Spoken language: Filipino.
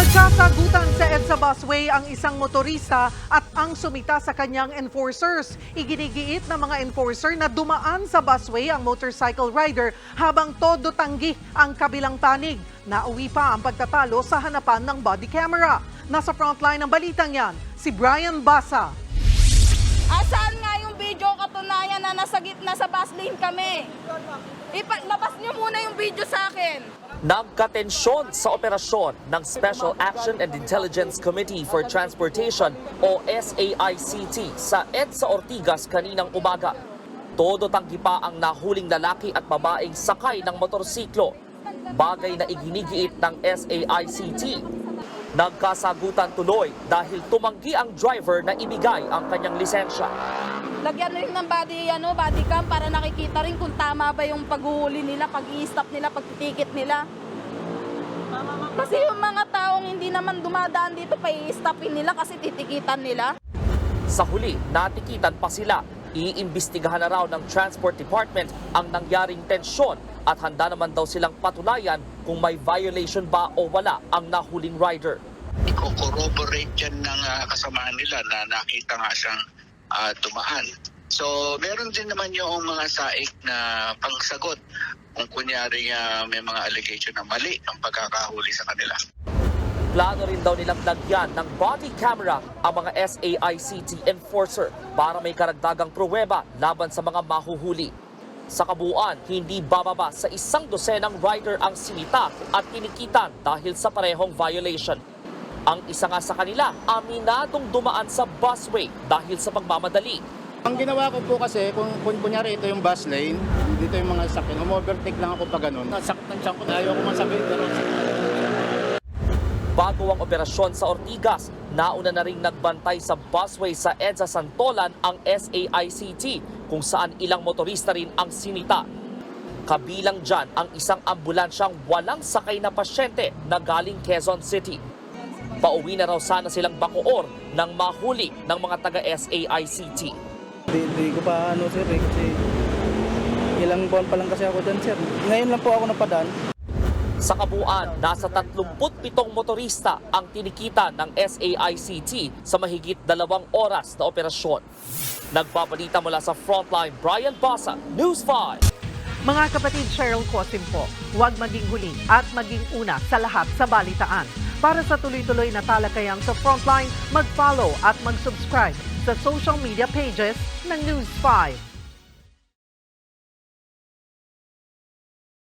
Nagkasagutan sa EDSA busway ang isang motorista at ang sumita sa kanyang enforcers. Iginigiit ng mga enforcer na dumaan sa busway ang motorcycle rider habang todo tanggi ang kabilang panig. Nauwi pa ang pagtatalo sa hanapan ng body camera. Nasa frontline ng balitang yan, si Brian Basa. Asaan nga yung video katunayan na nasa gitna sa bus lane kami? Ipa- labas niyo muna yung video sa akin. Nagkatensyon sa operasyon ng Special Action and Intelligence Committee for Transportation o SAICT sa EDSA Ortigas kaninang umaga. Todo tanggi pa ang nahuling lalaki at babaeng sakay ng motorsiklo. Bagay na iginigiit ng SAICT. Nagkasagutan tuloy dahil tumanggi ang driver na ibigay ang kanyang lisensya. Lagyan rin ng body, ano, body cam para nakikita rin kung tama ba yung paghuhuli nila, pag i-stop nila, pagtitikit nila. Kasi yung mga taong hindi naman dumadaan dito, pa i-stopin nila kasi titikitan nila. Sa huli, natikitan pa sila. Iimbestigahan na raw ng Transport Department ang nangyaring tensyon at handa naman daw silang patulayan kung may violation ba o wala ang nahuling rider. i-corroborate yan ng ah, kasamahan nila na nakita nga siyang ah, dumaan. So, meron din naman yung mga saik na pangsagot kung kunyari ah, may mga allegation na mali ang pagkakahuli sa kanila. Plano rin daw nilang lagyan ng body camera ang mga SAICT enforcer para may karagdagang pruweba laban sa mga mahuhuli. Sa kabuuan, hindi bababa sa isang dosenang rider ang sinita at tinikitan dahil sa parehong violation. Ang isa nga sa kanila, aminadong dumaan sa busway dahil sa pagmamadali. Ang ginawa ko po kasi, kung, kung kunyari ito yung bus lane, dito yung mga sakyan, umovertake lang ako pa ganun. Nasakit ng tiyan ko, ayaw ko masabihin, pero Bago ang operasyon sa Ortigas, nauna na ring nagbantay sa busway sa EDSA Santolan ang SAICT kung saan ilang motorista rin ang sinita. Kabilang dyan ang isang ambulansyang walang sakay na pasyente na galing Quezon City. Pauwi na raw sana silang Bacoor nang mahuli ng mga taga-SAICT. Hindi, ko pa ano sir eh, kasi ilang buwan pa lang kasi ako dyan sir. Ngayon lang po ako napadaan. Sa kabuuan, nasa 37 motorista ang tinikita ng SAICT sa mahigit dalawang oras na operasyon. Nagbabalita mula sa Frontline, Brian Basa, News 5. Mga kapatid Cheryl Cosim po, huwag maging huli at maging una sa lahat sa balitaan. Para sa tuloy-tuloy na talakayang sa Frontline, mag-follow at mag-subscribe sa social media pages ng News 5.